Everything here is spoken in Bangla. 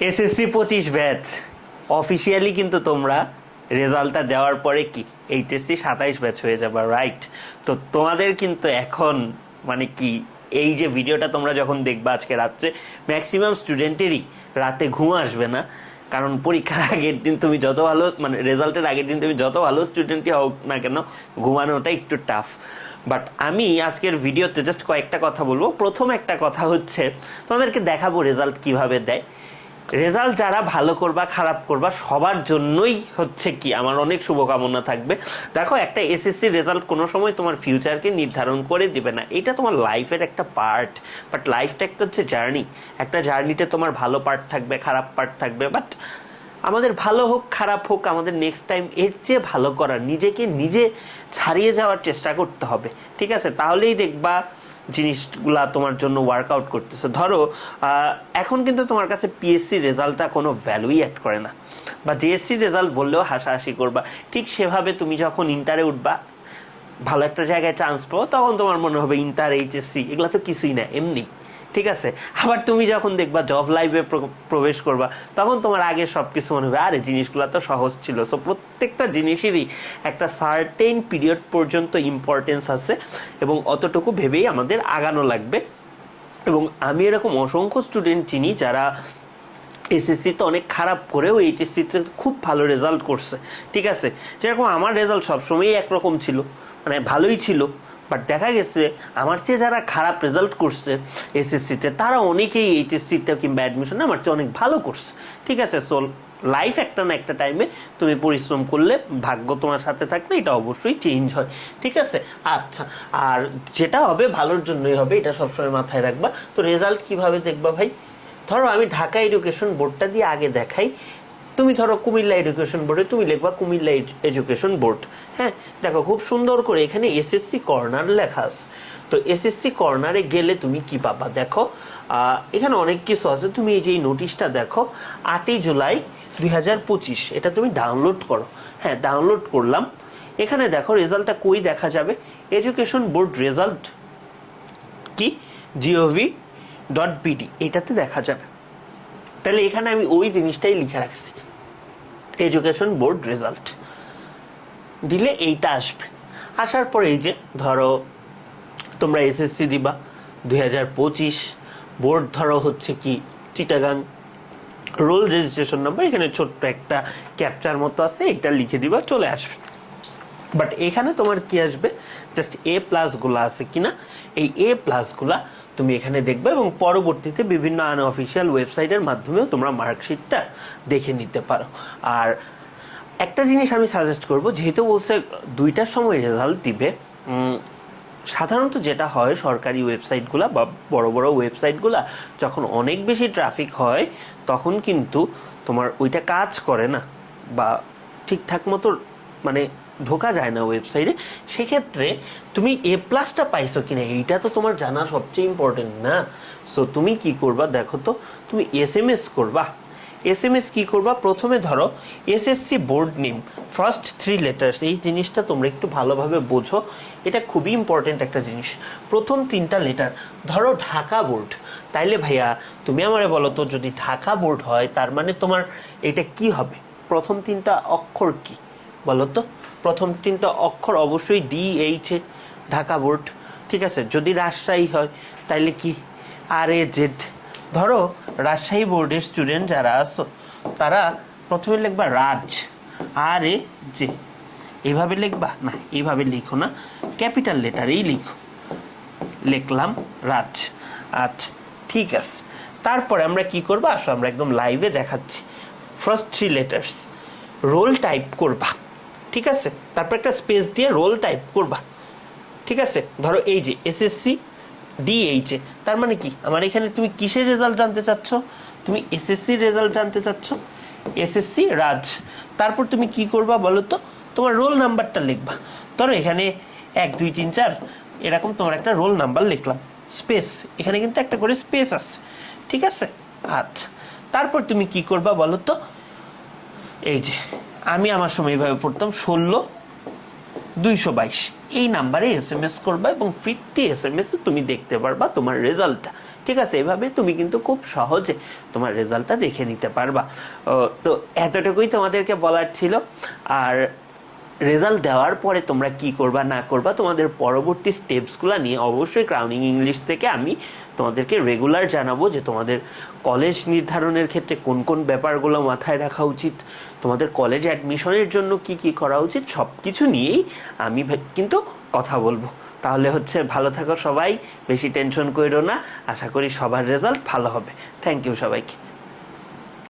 এসএসসি পঁচিশ ব্যাচ। অফিসিয়ালি কিন্তু তোমরা রেজাল্টটা দেওয়ার পরে কি? এইচএসসি সাতাইশ ব্যাচ হয়ে যাবে রাইট তো তোমাদের কিন্তু এখন মানে কি, এই যে ভিডিওটা তোমরা যখন দেখবা আজকে রাত্রে ম্যাক্সিমাম স্টুডেন্টেরই রাতে ঘুম আসবে না। কারণ পরীক্ষার আগের দিন তুমি যত ভালো মানে রেজাল্টের আগের দিন তুমি যত ভালো স্টুডেন্টই হোক না কেন, ঘুমানোটা একটু টাফ বাট আমি আজকের ভিডিওতে জাস্ট কয়েকটা কথা বলব। প্রথম একটা কথা হচ্ছে, তোমাদেরকে দেখাবো রেজাল্ট কীভাবে দেয়। রেজাল্ট যারা ভালো করবা, খারাপ করবা, সবার জন্যই হচ্ছে কি, আমার অনেক শুভকামনা থাকবে। দেখো, একটা এসএসসি রেজাল্ট কোনো সময় তোমার ফিউচারকে নির্ধারণ করে দিবে না। এটা তোমার লাইফের একটা পার্ট বাট লাইফটা একটা হচ্ছে জার্নি একটা জার্নিতে তোমার ভালো পার্ট থাকবে, খারাপ পার্ট থাকবে বাট আমাদের ভালো হোক, খারাপ হোক, আমাদের নেক্সট টাইম এর চেয়ে ভালো করার নিজেকে নিজে ছাড়িয়ে যাওয়ার চেষ্টা করতে হবে। ঠিক আছে? তাহলেই দেখবা জিনিসগুলা তোমার জন্য ওয়ার্কআউট করতেছে। ধরো এখন কিন্তু তোমার কাছে পিএসসি রেজাল্টটা কোনো ভ্যালুই অ্যাড করে না। বা জিএসসি রেজাল্ট বললেও হাসাহাসি করবা। ঠিক সেভাবে তুমি যখন ইন্টারে উঠবা, ভালো একটা জায়গায় চান্স পাও, তখন তোমার মনে হবে ইন্টার এইচএসসি এগুলো তো কিছুই না, এমনি। ঠিক আছে? আবার তুমি যখন দেখবা জব লাইফে প্রবেশ করবা, তখন তোমার আগে সব কিছু মনে হবে, আরে জিনিসগুলো তো সহজ ছিল। সো প্রত্যেকটা জিনিসেরই একটা সার্টেন পিরিয়ড পর্যন্ত ইম্পর্টেন্স আছে এবং অতটুকু ভেবেই আমাদের আগানো লাগবে। এবং আমি এরকম অসংখ্য স্টুডেন্ট চিনি যারা এসএসসিতে অনেক খারাপ করেও এইচএসসিতে খুব ভালো রেজাল্ট করছে। ঠিক আছে? যেরকম আমার রেজাল্ট সবসময়ই একরকম ছিল। মানে ভালোই ছিল। বাট দেখা গেছে, আমার চেয়ে যারা খারাপ রেজাল্ট করছে এসএসসিতে তারা অনেকেই এইচএসসিতে কিংবা অ্যাডমিশনে আমার চেয়ে অনেক ভালো করছে। ঠিক আছে সো লাইফ একটা না একটা টাইমে তুমি পরিশ্রম করলে ভাগ্য তোমার সাথে থাকলে এটা অবশ্যই চেঞ্জ হয়। ঠিক আছে? আচ্ছা আর যেটা হবে ভালোর জন্যই হবে, এটা সবসময় মাথায় রাখবা। তো রেজাল্ট কীভাবে দেখবা ভাই? ধরো আমি ঢাকা এডুকেশন বোর্ডটা দিয়ে আগে দেখাই। তুমি ধরো কুমিল্লা এডুকেশন বোর্ডে তুমি লিখবা কুমিল্লা এডুকেশন বোর্ড হ্যাঁ? দেখো খুব সুন্দর করে এখানে এসএসসি কর্নার লেখা আছে। তো এসএসসি কর্নারে গেলে তুমি কি পাবা? দেখো এখানে অনেক কিছু আছে। তুমি এই যে নোটিশটা দেখো, আটই জুলাই দুই হাজার পঁচিশ, এটা তুমি ডাউনলোড করো। হ্যাঁ ডাউনলোড করলাম। এখানে দেখো রেজাল্টটা কই দেখা যাবে? এডুকেশন বোর্ড রেজাল্ট কি? জিওভি ডট বিডি এটাতে দেখা যাবে। তাহলে এখানে আমি ওই জিনিসটাই লিখে রাখছি। এডুকেশন বোর্ড রেজাল্ট দিলে এইটা আসবে। আসার পরে এই যে, ধরো, তোমরা এসএসসি দিবা, দুই হাজার পঁচিশ বোর্ড ধরো হচ্ছে কি চিটাগাং রোল রেজিস্ট্রেশন নাম্বার এখানে ছোট্ট একটা ক্যাপচার মতো আছে এটা লিখে দিবা, চলে আসবে। বাট এখানে তোমার কি আসবে? জাস্ট এ প্লাসগুলো আছে কিনা? এই এ প্লাসগুলা তুমি এখানে দেখবে এবং পরবর্তীতে বিভিন্ন আনঅফিসিয়াল ওয়েবসাইটের মাধ্যমেও তোমরা মার্কশিটটা দেখে নিতে পারো। আর একটা জিনিস আমি সাজেস্ট করব, যেহেতু বলছে দুইটার সময় রেজাল্ট দিবে সাধারণত যেটা হয় সরকারি ওয়েবসাইটগুলা বা বড় বড় ওয়েবসাইটগুলা যখন অনেক বেশি ট্রাফিক হয়, তখন কিন্তু তোমার ওইটা কাজ করে না বা ঠিকঠাক মতো মানে ঢোকা যায় না ওয়েবসাইটে সেক্ষেত্রে তুমি এ প্লাসটা পাইছো কিনা, এইটা তো তোমার জানা সবচেয়ে ইম্পর্টেন্ট না। সো তুমি কি করবা দেখো তো, তুমি এস এম এস করবা। এস এম এস কী করবা? প্রথমে ধরো SSC board name first three letters এই জিনিসটা তোমরা একটু ভালোভাবে বোঝো, এটা খুবই ইম্পর্টেন্ট একটা জিনিস। প্রথম তিনটা লেটার ধরো ঢাকা বোর্ড তাইলে ভাইয়া, তুমি আমারে বলো তো, যদি ঢাকা বোর্ড হয়, তার মানে তোমার এটা কি হবে? প্রথম তিনটা অক্ষর কি? বলো তো। প্রথম তিনটা অক্ষর অবশ্যই D H A Dhaka board, ঠিক আছে? যদি রাজশাহী হয়, তাইলে কি? আর এ জেড ধরো, রাজশাহী বোর্ডের স্টুডেন্ট যারা আছো, তারা প্রথমে লিখবা রাজ আর এ জে এইভাবে লিখবা? না এইভাবে লিখো না। ক্যাপিটাল লেটারেই লিখো। লিখলাম রাজ। আচ্ছা ঠিক আছে। তারপরে আমরা কি করব? আসো, আমরা একদম লাইভে দেখাচ্ছি। First three letters roll type করবা। ঠিক আছে? তারপর একটা স্পেস দিয়ে রোল টাইপ করবা। ঠিক আছে? ধরো এই যে এসএসসি ডিএইচে তার মানে কি? আমার এখানে তুমি কিসের রেজাল্ট জানতে চাচ্ছ? তুমি এসএসসির রেজাল্ট জানতে চাচ্ছ? এসএসসি রাজ। তারপর তুমি কি করবা বলো তো? তোমার রোল নাম্বারটা লিখবা। ধরো এখানে এক, দুই, তিন, চার। এরকম তোমার একটা রোল নাম্বার লিখলাম। স্পেস এখানে কিন্তু একটা করে স্পেস আছে। ঠিক আছে? আচ্ছা। তারপর তুমি কি করবা বলো তো? এই যে আমি আমার সময় এইভাবে পড়তাম ষোলো, দুইশো বাইশ। এই নাম্বারে এস এম এস করবা এবং ফিফটি এস এম এস তুমি দেখতে পারবা তোমার রেজাল্টটা। ঠিক আছে, এভাবে তুমি কিন্তু খুব সহজে তোমার রেজাল্টটা দেখে নিতে পারবা। তো এতটুকুই তোমাদেরকে বলার ছিল। আর রেজাল্ট দেওয়ার পরে তোমরা কি করবা, না করবা, তোমাদের পরবর্তী স্টেপসগুলো নিয়ে অবশ্যই ক্রাউনিং ইংলিশ থেকে আমি তোমাদেরকে রেগুলার জানাব যে তোমাদের কলেজ নির্ধারণের ক্ষেত্রে কোন কোন ব্যাপারগুলো মাথায় রাখা উচিত, তোমাদের কলেজ অ্যাডমিশনের জন্য কি কি করা উচিত সব কিছু নিয়েই আমি কিন্তু কথা বলব। তাহলে হচ্ছে ভালো থাকো সবাই, বেশি টেনশন করো না, আশা করি সবার রেজাল্ট ভালো হবে। থ্যাংক ইউ সবাইকে।